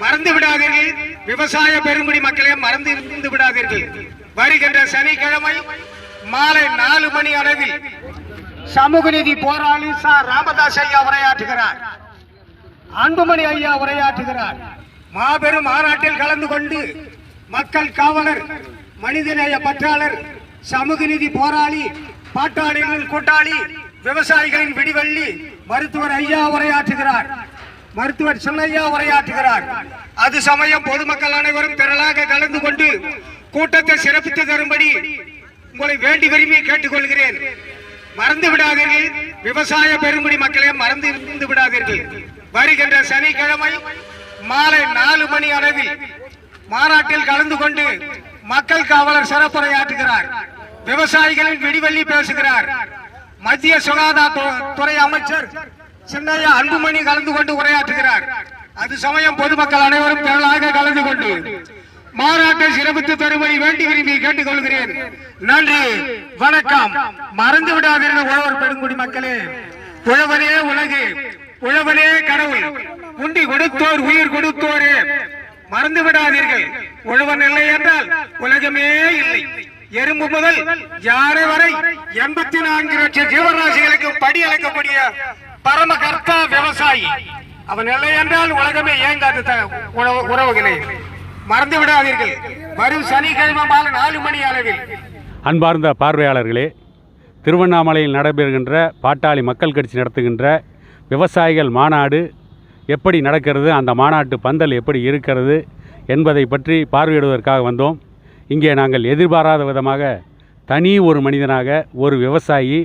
மறந்து விடாதீர்கள். விவசாய பெருங்குடி மக்களே மறந்து இருந்து விடாதீர்கள். வருகின்ற சனிக்கிழமை மாலை நாலு மணி அளவில் சமூக நீதி போராளி சா. ராமதாஸ் ஐயா உரையாற்றுகிறார். அன்புமணி ஐயா உரையாற்றுகிறார். மாபெரும் மாநாட்டில் கலந்து கொண்டு மக்கள் காவலர் மனிதநேய பற்றாளர் சமூக நீதி போராளி பாட்டாளிகளின் கூட்டாளி விவசாயிகளின் விடிவள்ளி மருத்துவர் ஐயா உரையாற்றுகிறார். மருத்துவர் செல்லையா உரையாற்றுகிறார். அது சமயம் பொதுமக்கள் அனைவரும் திரளாக கலந்து கொண்டு கூட்டத்தை சிறப்பித்து தரும்படி உங்களை வேண்டி விரும்பி கேட்டுக்கொள்கிறேன். மறந்து விடாதீர்கள். விவசாய பெரும்படி மக்களே மறந்து இருந்து விடாதீர்கள். வருகின்ற சனிக்கிழமை மாலை நாலு மணி அளவில் மாநாட்டில் கலந்து கொண்டு மக்கள் காவலர் சிறப்புரையாற்றுகிறார். விவசாயிகளின் விடிவள்ளி பேசுகிறார். மத்திய சுகாதார துறை அமைச்சர் சின்னையா அன்புமணி கலந்து கொண்டு உரையாற்றுகிறார். அது சமயம் பொதுமக்கள் அனைவரும் திரளாக கலந்து கொண்டு மாநாட்டை சிறப்பித்து தரும்படி வேண்டி விரும்பி கேட்டுக்கொள்கிறேன். நன்றி வணக்கம். மறந்து விடாதீர்கள் உழவர் பெருங்குடி மக்களே. உழவனே உலகு உழவனே கடவுள். உண்டி கொடுத்தோர் உயிர் கொடுத்தோரே. மறந்து விடாதீர்கள். உழவன் இல்லை என்றால் உலகமே இல்லை. எறும்பு முதல் யாரை வரை? எண்பத்தி நான்கு லட்சம் ஜீவராசிகளுக்கு படி அழைக்கக்கூடிய பரமகர்த்தா விவசாயி. அவன் இல்லை என்றால் உலகமே ஏங்காது உறவுகளே. மறந்து விடாதீர்கள். வரும் சனிக்கிழமை மாலை நாலு மணி அளவில். அன்பார்ந்த பார்வையாளர்களே திருவண்ணாமலையில் நடைபெறுகின்ற பாட்டாளி மக்கள் கட்சி நடத்துகின்ற விவசாயிகள் மாநாடு எப்படி நடக்கிறது அந்த மாநாட்டு பந்தல் எப்படி இருக்கிறது என்பதை பற்றி பார்வையிடுவதற்காக வந்தோம். இங்கே நாங்கள் எதிர்பாராத விதமாக தனி ஒரு மனிதனாக ஒரு விவசாயி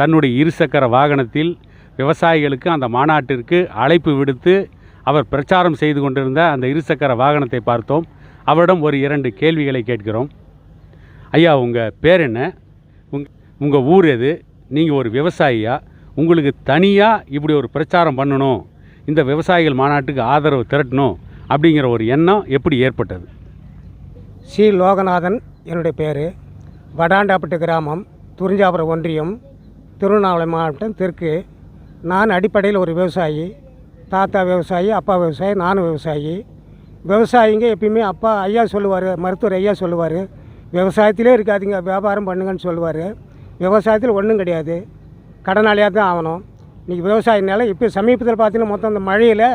தன்னுடைய இருசக்கர வாகனத்தில் விவசாயிகளுக்கு அந்த மாநாட்டிற்கு அழைப்பு விடுத்து அவர் பிரச்சாரம் செய்து கொண்டிருந்த அந்த இருசக்கர வாகனத்தை பார்த்தோம். அவரிடம் ஒரு இரண்டு கேள்விகளை கேட்கிறோம். ஐயா உங்கள் பேர் என்ன? உங் உங்கள் ஊர் எது? நீங்கள் ஒரு விவசாயியா? உங்களுக்கு தனியாக இப்படி ஒரு பிரச்சாரம் பண்ணணும் இந்த விவசாயிகள் மாநாட்டுக்கு ஆதரவு திரட்டணும் அப்படிங்கிற ஒரு எண்ணம் எப்படி ஏற்பட்டது? சி. லோகநாதன் என்னுடைய பேர். வடாண்டாப்பட்டு கிராமம் துறிஞ்சாபுரம் ஒன்றியம் திருவண்ணாமலை மாவட்டம் தெற்கு நான் அடிப்படையில் ஒரு விவசாயி தாத்தா விவசாயி அப்பா விவசாயி நானும் விவசாயி. விவசாயிங்க எப்பயுமே அப்பா ஐயா சொல்லுவார் மருத்துவர் ஐயா சொல்லுவார் விவசாயத்திலே இருக்காதீங்க வியாபாரம் பண்ணுங்கன்னு சொல்லுவார். விவசாயத்தில் ஒன்றும் கிடையாது. கடனாளியாக தான் ஆகணும். இன்றைக்கி விவசாயினால இப்போ சமீபத்தில் பார்த்தீங்கன்னா மொத்தம் அந்த மழையில்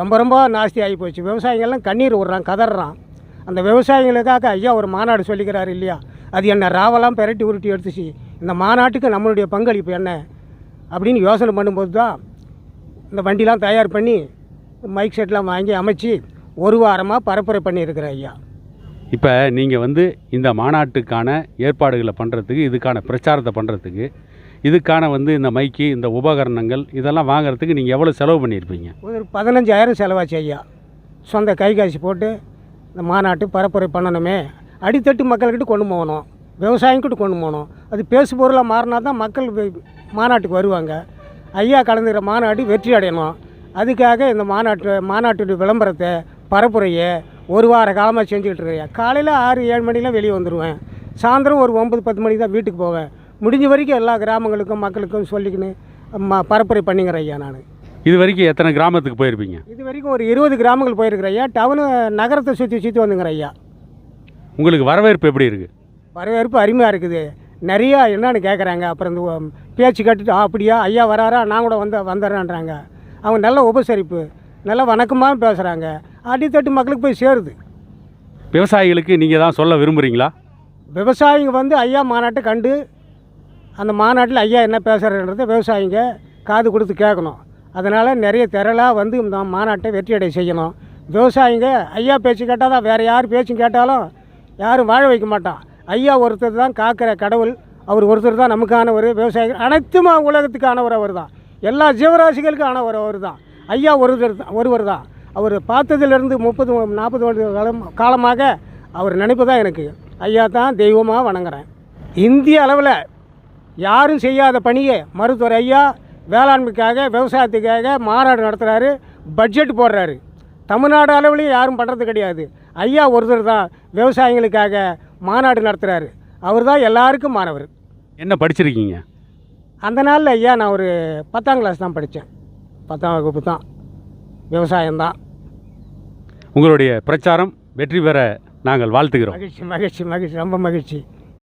ரொம்ப ரொம்ப நாஸ்தி ஆகி போச்சு. விவசாயிகள்லாம் கண்ணீர் விடுறான் கதறான். அந்த விவசாயிகளுக்காக ஐயா ஒரு மாநாடு சொல்லிக்கிறாரு இல்லையா? அது என்ன ராவலாம் பெரட்டி உருட்டி எடுத்துச்சு. இந்த மாநாட்டுக்கு நம்மளுடைய பங்களிப்பு என்ன? அப்படின்னு யோசனை பண்ணும்போது தான் இந்த வண்டிலாம் தயார் பண்ணி மைக் செட்லாம் வாங்கி அமைச்சு ஒரு வாரமாக பரப்புரை பண்ணியிருக்கிறேன் ஐயா. இப்போ நீங்கள் வந்து இந்த மாநாட்டுக்கான ஏற்பாடுகளை பண்ணுறதுக்கு இதுக்கான பிரச்சாரத்தை பண்ணுறதுக்கு இதுக்கான வந்து இந்த மைக்கு இந்த உபகரணங்கள் இதெல்லாம் வாங்குறதுக்கு நீங்கள் எவ்வளோ செலவு பண்ணியிருப்பீங்க? ஒரு பதினஞ்சாயிரம் செலவாச்சு ஐயா. சொந்த கை காசு போட்டு இந்த மாநாட்டு பரப்புரை பண்ணணுமே. அடித்தட்டு மக்கள்கிட்ட கொண்டு போகணும். விவசாயிங்கிட்ட கொண்டு போகணும். அது பேசு பொருளாக மாறினா தான் மக்கள் மாநாட்டுக்கு வருவாங்க. ஐயா கலந்துக்கிற மாநாடு வெற்றி அடையணும். அதுக்காக இந்த மாநாட்டு மாநாட்டுடைய விளம்பரத்தை பரப்புரையை ஒரு வார காலமாக செஞ்சுக்கிட்டு இருக்கேன். காலையில் ஆறு ஏழு மணிலாம் வெளியே வந்துடுவேன் சாயந்தரம் ஒரு ஒம்பது பத்து மணிக்கு தான் வீட்டுக்கு போவேன். முடிஞ்ச வரைக்கும் எல்லா கிராமங்களுக்கும் மக்களுக்கும் சொல்லிக்கின்னு ம பரப்புரை பண்ணிக்கிறேன் ஐயா நான். இது வரைக்கும் எத்தனை கிராமத்துக்கு போயிருப்பீங்க? இது வரைக்கும் ஒரு இருபது கிராமங்கள் போயிருக்கிறேன் ஐயா. டவுனு நகரத்தை சுற்றி சுற்றி வந்துங்கிறேன் ஐயா. உங்களுக்கு வரவேற்பு எப்படி இருக்குது வரவேற்பு அருமையாக இருக்குது. நிறையா என்னன்னு கேட்குறாங்க அப்புறம் இந்த பேச்சு கேட்டுட்டு "ஆ, அப்படியா? ஐயா வராரா? நான் கூட வந்த வந்துடுறேன்றாங்க அவங்க நல்ல உபசரிப்பு நல்ல வணக்கமாக பேசுகிறாங்க அடித்தட்டு மக்களுக்கு போய் சேருது. விவசாயிகளுக்கு நீங்கள் தான் சொல்ல விரும்புகிறீங்களா விவசாயிங்க வந்து ஐயா மாநாட்டை கண்டு அந்த மாநாட்டில் ஐயா என்ன பேசுகிறன்றதை விவசாயிங்க காது கொடுத்து கேட்கணும். அதனால் நிறைய திரளாக வந்து இந்த மாநாட்டை வெற்றியடை செய்யணும். விவசாயிங்க ஐயா பேச்சு கேட்டால் தான் வேறு யார் பேச்சும் கேட்டாலும் யாரும் வாழ வைக்க மாட்டான். ஐயா ஒருத்தர் தான் காக்கிற கடவுள் அவர் ஒருத்தர் தான் நமக்கான ஒரு விவசாயிகள் அனைத்தும் உலகத்துக்கானவர் அவர் தான் எல்லா ஜீவராசிகளுக்கும் ஆனவர் அவர் தான் ஐயா ஒருத்தர் தான் ஒருவர் தான். அவர் பார்த்ததிலிருந்து முப்பது நாற்பது வருட காலம் காலமாக அவர் நினைப்பு தான் எனக்கு. ஐயா தான் தெய்வமாக வணங்குறேன். இந்திய அளவில் யாரும் செய்யாத பணியை மருத்துவர் ஐயா வேளாண்மைக்காக விவசாயத்துக்காக மாநாடு நடத்துகிறாரு பட்ஜெட் போடுறாரு. தமிழ்நாடு அளவுலையும் யாரும் பண்ணுறது கிடையாது. ஐயா ஒருத்தர் தான் விவசாயிகளுக்காக மாநாடு நடத்துகிறாரு அவர் தான் எல்லாருக்கும் மாணவர். என்ன படிச்சிருக்கீங்க? அந்த நாளில் ஐயா நான் ஒரு பத்தாம் கிளாஸ் தான் படித்தேன் பத்தாம் வகுப்பு தான். விவசாயம்தான் உங்களுடைய பிரச்சாரம் வெற்றி பெற நாங்கள் வாழ்த்துகிறோம். மகிழ்ச்சி மகிழ்ச்சி மகிழ்ச்சி. ரொம்ப மகிழ்ச்சி.